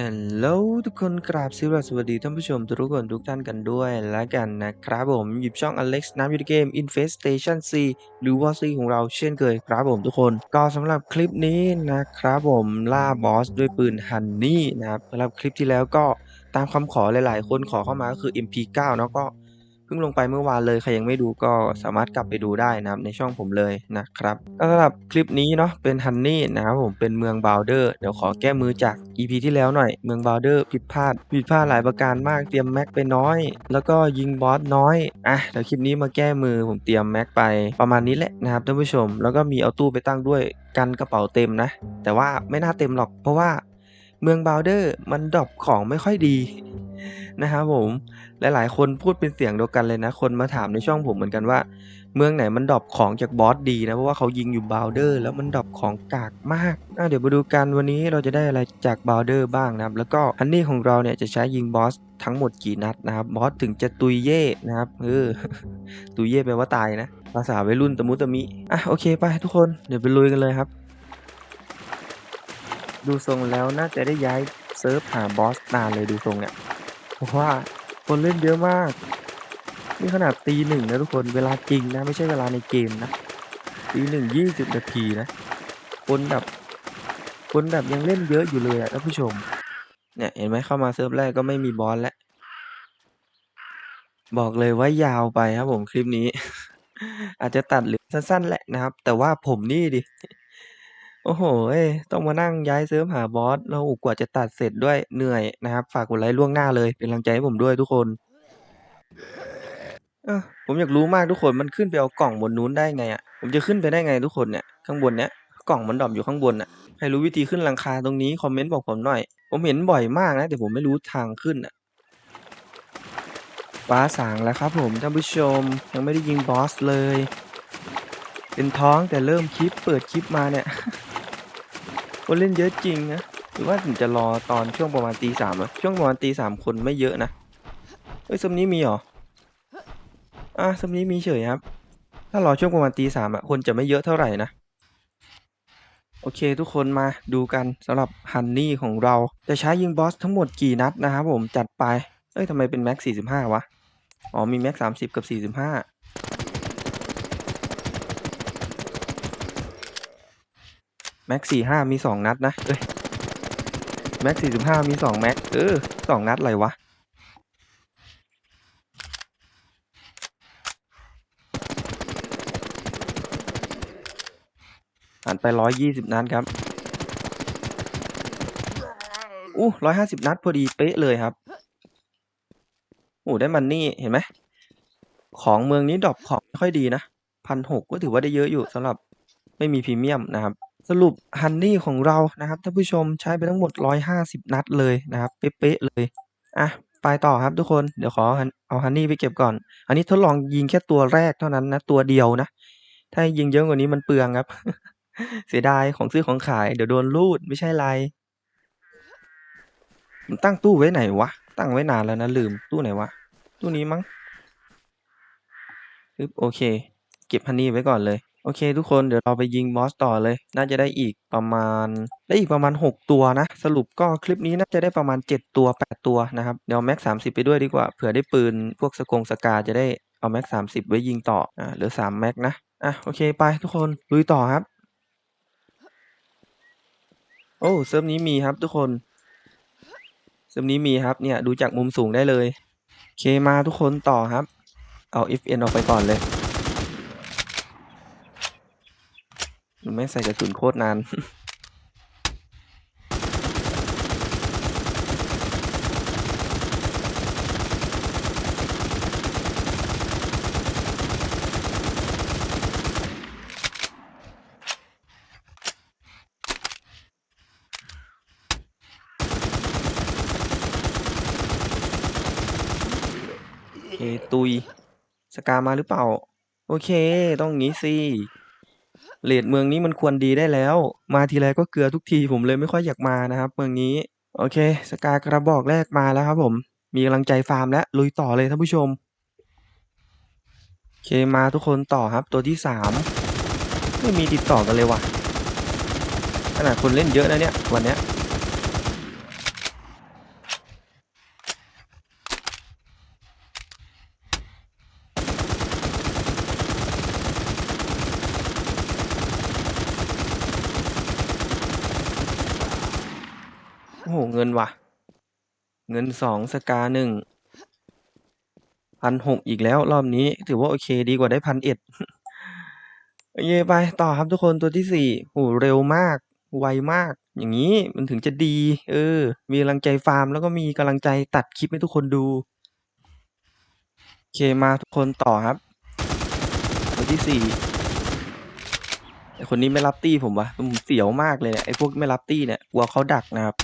ฮัลโหลทุกคนกราบสวัสดีท่านผู้ชมทุกคนทุกท่านกันด้วยแล้วกันนะครับผมหยิบช่อง Alex น้ำยูเกม Infestation C หรือว่า C ของเราเช่นเคยครับผมทุกคน ก็สำหรับคลิปนี้นะครับผมล่าบอสด้วยปืนฮันนี่นะครับสำหรับคลิปที่แล้วก็ตามคำขอหลายๆ คนขอเข้ามาก็คือ MP9 เนาะก็ เพิ่งลงไปเมื่อวานเลยใครยังไม่ดูก็สามารถกลับไปดูได้นะครับในช่องผมเลยนะครับก็สำหรับคลิปนี้เนาะเป็นฮันนี่นะครับผมเป็นเมืองบาวเดอร์เดี๋ยวขอแก้มือจาก EP ที่แล้วหน่อยเมืองบาวเดอร์ผิดพลาดผิดพลาดหลายประการมากเตรียมแม็กไปน้อย แล้วก็ยิงบอสน้อยอะเดี๋ยวคลิปนี้มาแก้มือผมเตรียมแม็กไปประมาณนี้แหละนะครับท่านผู้ชม แล้วก็มีเอาตู้ไปตั้งด้วยกันกระเป๋าเต็มนะ แต่ว่าไม่น่าเต็มหรอกเพราะว่าเมืองบาวเดอร์มันดรอปของไม่ค่อยดี นะครับผมหลายๆ คนพูดเป็นเสียงเดียวกันเลยนะ คนมาถามในช่องผมเหมือนกันว่า เมืองไหนมันดรอปของจากบอสดีนะ เพราะว่าเขายิงอยู่บาวเดอร์แล้วมันดรอปของกากมากอะเดี๋ยวมาดูกันวันนี้เราจะได้อะไรจากบาวเดอร์บ้างนะครับ แล้วก็ฮันนี่ของเราเนี่ยจะใช้ยิงบอสทั้งหมดกี่นัดนะครับบอสถึงจะตุยเย่นะครับเออตุยเย่แปลว่าตายนะ ภาษาวัยรุ่นตะมุตะมิอะโอเคไปทุกคนเดี๋ยวไปลุยกันเลยครับ ดูทรงแล้วน่าจะได้ย้ายเซิร์ฟหาบอสนานเลยดูทรงเนี่ย เพราะว่าคนเล่นเยอะมาก นี่ขนาดตีหนึ่งนะทุกคนเวลาจริงนะ ไม่ใช่เวลาในเกมนะตีหนึ่งยี่สิบนาทีนะ คนแบบ คนแบบยังเล่นเยอะอยู่เลยอะท่านผู้ชม เนี่ยเห็นไหมเข้ามาเซิร์ฟแรกก็ไม่มีบอสแล้ว บอกเลยว่ายาวไปครับผมคลิปนี้ อาจจะตัดหลือสั้นๆแหละนะครับ แต่ว่าผมนี่ดิ โอ้โหเอ้ยต้องมานั่งย้ายเซิร์ฟหาบอส แล้ว โอ้ กว่าจะตัดเสร็จด้วย เหนื่อยนะครับ ฝากกดไลค์ล่วงหน้าเลย เป็นกำลังใจให้ผมด้วยทุกคน เออ ผมอยากรู้มากทุกคน มันขึ้นไปเอากล่องบนนู้นได้ไงอะผมจะขึ้นไปได้ไงทุกคนเนี่ย ข้างบนเนี้ย กล่องมันดรอปอยู่ข้างบนอะ ใครรู้วิธีขึ้นหลังคาตรงนี้ คอมเมนต์บอกผมหน่อย ผมเห็นบ่อยมากนะ แต่ผมไม่รู้ทางขึ้นอะ ฟ้าสางแล้วครับผมท่านผู้ชม ยังไม่ได้ยิงบอสเลย เป็นท้องแต่เริ่มคลิป เปิดคลิปมาเนี่ย คนเล่นเยอะจริงนะหรือว่าผมจะรอตอนช่วงประมาณตีสามอะช่วงประมาณตีสามคนไม่เยอะนะเฮ้ยซุมนี้มีหรออะซุมนี้มีเฉยครับ ถ้ารอช่วงประมาณตีสามอะคนจะไม่เยอะเท่าไหร่นะโอเคทุกคนมาดูกันสำหรับฮันนี่ของเราจะใช้ยิงบอสทั้งหมดกี่นัดนะครับผมจัดไป เอ้ยทำไมเป็นแม็กสี่สิบห้าวะ อ๋อมีแม็กสามสิบกับสี่สิบห้า แม็กสี่ห้ามีสองนัดนะเอ้ยแม็กสี่สิบห้ามีสองแม็กเออสองนัดอะไรวะผ่านไปร้อยยี่สิบนัดครับอู้ร้อยห้าสิบนัดพอดีเป๊ะเลยครับโอ้ได้มันนี่เห็นไหมของเมืองนี้ดรอปของไม่ค่อยดีนะพันหกก็ถือว่าได้เยอะอยู่สำหรับไม่มีพรีเมียมนะครับ สรุปฮันนี่ของเรานะครับท่านผู้ชมใช้ไปทั้งหมดร้อยห้าสิบนัดเลยนะครับ เป๊ะๆเลยอะไปต่อครับทุกคนเดี๋ยวขอเอาฮันนี่ไปเก็บก่อน อันนี้ทดลองยิงแค่ตัวแรกเท่านั้นนะ ตัวเดียวนะ ถ้ายิงเยอะกว่านี้มันเปลืองครับ เสียดายของซื้อของขายเดี๋ยวโดนรูดไม่ใช่ไรมันตั้งตู้ไว้ไหนวะ ตั้งไว้นานแล้วนะลืมตู้ไหนวะ ตู้นี้มั้งปึ๊บโอเค เก็บฮันนี่ไว้ก่อนเลย โอเคทุกคนเดี๋ยวเราไปยิงบอสต่อเลย น่าจะได้อีกประมาณ ได้อีกประมาณ 6 ตัวนะ สรุปก็คลิปนี้น่าจะได้ประมาณ 7 ตัว 8 ตัวนะครับเดี๋ยวแม็กสามสิบไปด้วยดีกว่าเผื่อได้ปืนพวกสกงสกาจะได้เอาแม็กสามสิบไว้ยิงต่ออ่าเหลือสามแม็กนะอะโอเคไปทุกคนลุยต่อครับ โอ้เซิร์ฟนี้มีครับทุกคนเซิร์ฟนี้มีครับเนี่ยดูจากมุมสูงได้เลยโอเคมาทุกคนต่อครับ เอา FN ออกไปก่อนเลยมัน ไม่ใส่กระสุนโคตรนานโอเคตุย สกามาหรือเปล่า โอเค ต้องงี้สิ เลดเมืองนี้มันควรดีได้แล้ว มาทีไรก็เกลือทุกทีผมเลยไม่ค่อยอยากมานะครับ เมืองนี้ โอเค สกากระบอกแรกมาแล้วครับผม มีกำลังใจฟาร์มแล้วลุยต่อเลยท่านผู้ชมโอเคมาทุกคนต่อครับตัวที่สามไม่มีติดต่อกันเลยว่ะขนาดคนเล่นเยอะนะเนี่ยวันเนี้ย เงินว่ะ เงินสองสกาหนึ่งพันหกอีกแล้วรอบนี้ ถือว่าโอเคดีกว่าได้พันเอ็ดโอเคไปต่อครับทุกคนตัวที่สี่โหเร็วมาก ไวมาก อย่างนี้มันถึงจะดี เออ มีกำลังใจฟาร์ม แล้วก็มีกำลังใจตัดคลิปให้ทุกคนดูโอเคมาทุกคนต่อครับ ตัวที่สี่ไอคนนี้ไม่รับตี้ผมวะผมเสียวมากเลยเนี่ยไอพวกไม่รับตี้เนี่ยกลัวเขาดักนะครับ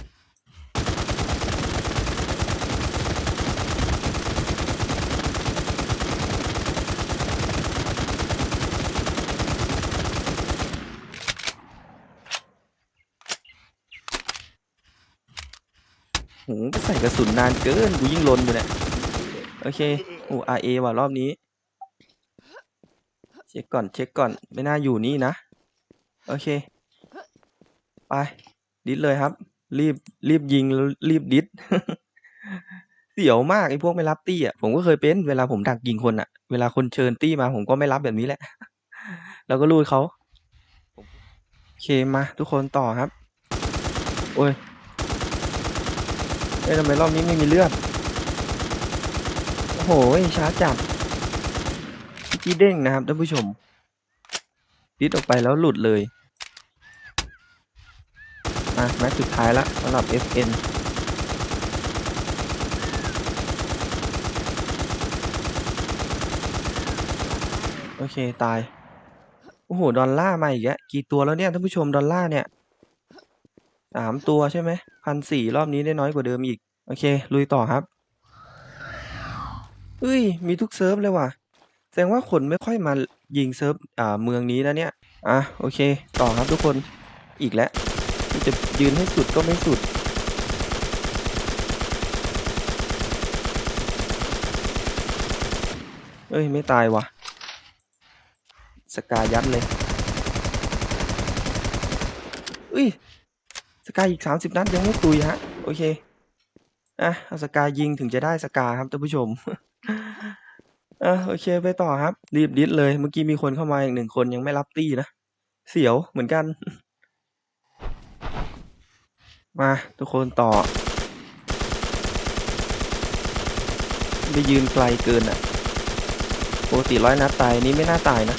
โหใส่กระสุนนานเกินกูยิ่งลนอยู่เนี่ยโอเคโอ้ RA ว่ะรอบนี้ เช็คก่อนเช็คก่อนไม่น่าอยู่นี่นะโอเคไปดิสเลยครับ รีบรีบยิงแล้วรีบดิสเสียวมากไอ้พวกไม่รับตี้อะผมก็เคยเป็นเวลาผมดักยิงคนอะ เวลาคนเชิญตี้มาผมก็ไม่รับแบบนี้แหละ แล้วก็รูดเขาโอเคมาทุกคนต่อครับ โอ้ย เอ้ยทำไมรอบนี้ไม่มีเลือด โอ้โหช้าจัดเมื่อกี้เด้งนะครับท่านผู้ชมดิสออกไปแล้วหลุดเลยอะแมตช์สุดท้ายละสำหรับ FN โอเค ตาย โอ้โห ดอลล่ามาอีกแล้วกี่ตัวแล้วเนี่ยท่านผู้ชม ดอลล่าเนี่ย สามตัวใช่ไหมพันสี่รอบนี้ได้น้อยกว่าเดิมอีก โอเค ลุยต่อครับเอ้ย มีทุกเซิร์ฟเลยว่ะ แสดงว่าคนไม่ค่อยมายิงเซิร์ฟอ่าเมืองนี้นะเนี่ย อะ โอเค ต่อครับทุกคนอีกแล้วจะยืนให้สุดก็ไม่สุด เอ้ย ไม่ตายว่ะ สกายัดเลยอุ้ย สกาอีกสามสิบนัดยังไม่ตุยฮะ โอเค อะเอาสกายิงถึงจะได้สกาครับท่านผู้ชมอะโอเคไปต่อครับ รีบดิสเลย เมื่อกี้มีคนเข้ามาอีกหนึ่งคนยังไม่รับตี้นะ เสียวเหมือนกัน มาทุกคนต่อ ไปยืนไกลเกินอะปกติร้อยนัดตายนี้ไม่น่าตายนะ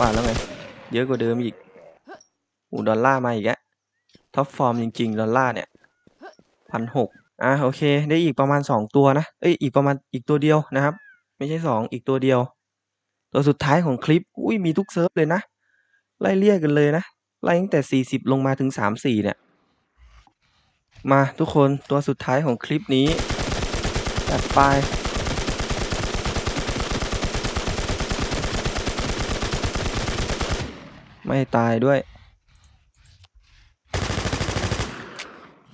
ว่าแล้วไง เยอะกว่าเดิมอีกอูดอลลาร์มาอีกแล้วท็อปฟอร์มจริง ๆ ดอลลาร์เนี่ยพันหกอะโอเค ได้อีกประมาณสองตัวนะเอ้ยอีกประมาณอีกตัวเดียวนะครับ ไม่ใช่สองอีกตัวเดียว ตัวสุดท้ายของคลิป อุ้ยมีทุกเซิร์ฟเลยนะ ไล่เรียกกันเลยนะ ไล่ตั้งแต่สี่สิบลงมาถึงสามสี่เนี่ย มาทุกคนตัวสุดท้ายของคลิปนี้ จัดไป ไม่ตายด้วย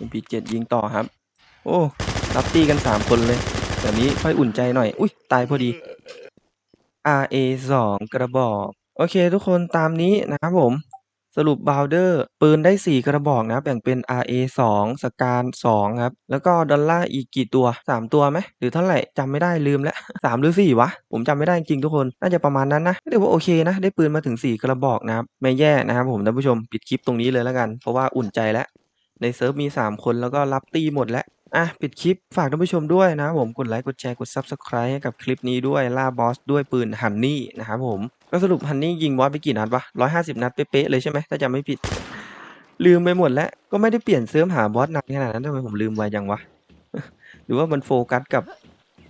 MP7 ยิงต่อครับ โอ้ รับตีกันสามคนเลย แบบนี้ค่อยอุ่นใจหน่อย อุ้ย ตายพอดี RA2 กระบอก โอเคทุกคนตามนี้นะครับผม รุปบาวเดอร์ปืนได้ 4 กระบอกนะแบ่งเป็น RA 2 สการ2ครับ แล้วก็ดอลลาร์อีกกี่ตัว 3 ตัวไหมหรือเท่าไหร่จำไม่ได้ลืมแล้ว 3 หรือ 4 วะ ผมจำไม่ได้จริงทุกคน น่าจะประมาณนั้นนะเรียกว่าโอเคนะ ได้ปืนมาถึง 4 กระบอกนะครับ ไม่แย่นะครับผมท่านผู้ชมปิดคลิปตรงนี้เลยแล้วกัน เพราะว่าอุ่นใจแล้วในเซิร์ฟมี 3 คนแล้วก็รับตีหมดแล้ว อะปิดคลิป ฝากท่านผู้ชมด้วยนะครับผม กดไลค์ กดแชร์ กด Subscribe ให้กับคลิปนี้ด้วย ล่าบอสด้วยปืนฮันนี่นะครับผม ก็สรุปฮันนี่ยิงบอสไปกี่นัดวะร้อยห้าสิบนัดเป๊ะ ๆ เลยใช่ไหม ถ้าจำไม่ผิด ลืมไปหมดแล้ว ก็ไม่ได้เปลี่ยนเซิร์ฟหาบอสนานขนาดนั้นทำไมผมลืมไวจังวะ หรือว่ามันโฟกัสกับ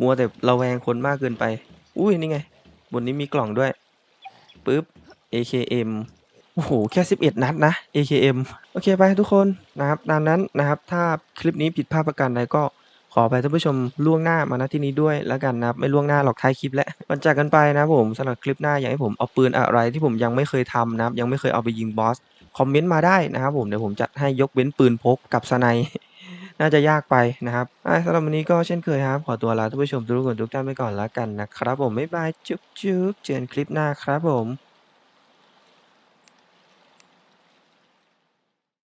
มัวแต่ระแวงคนมากเกินไป อุ้ย นี่ไง บนนี้มีกล่องด้วยปึ๊บ AKM โอ้โห แค่ 11 นัดนะ AKM โอเคไปทุกคนนะครับ ตามนั้นนะครับ ถ้าคลิปนี้ผิดพลาดประการใดก็ขอไปท่านผู้ชมล่วงหน้ามาณที่นี้ด้วยแล้วกันนะครับ ไม่ล่วงหน้าหรอกท้ายคลิปแล้วมันจากกันไปนะผมสำหรับคลิปหน้าอยากให้ผมเอาปืนอะไรที่ผมยังไม่เคยทำนะครับยังไม่เคยเอาไปยิงบอสคอมเมนต์มาได้นะครับผมเดี๋ยวผมจัดให้ยกเว้นปืนพกกับสไนด์น่าจะยากไปนะครับสำหรับวันนี้ก็เช่นเคยครับ ขอตัวลาท่านผู้ชมทุกคนทุกท่านไปก่อนแล้วกันนะครับผมบ๊ายบายจุ๊บจุ๊บเจอกันคลิปหน้าครับผม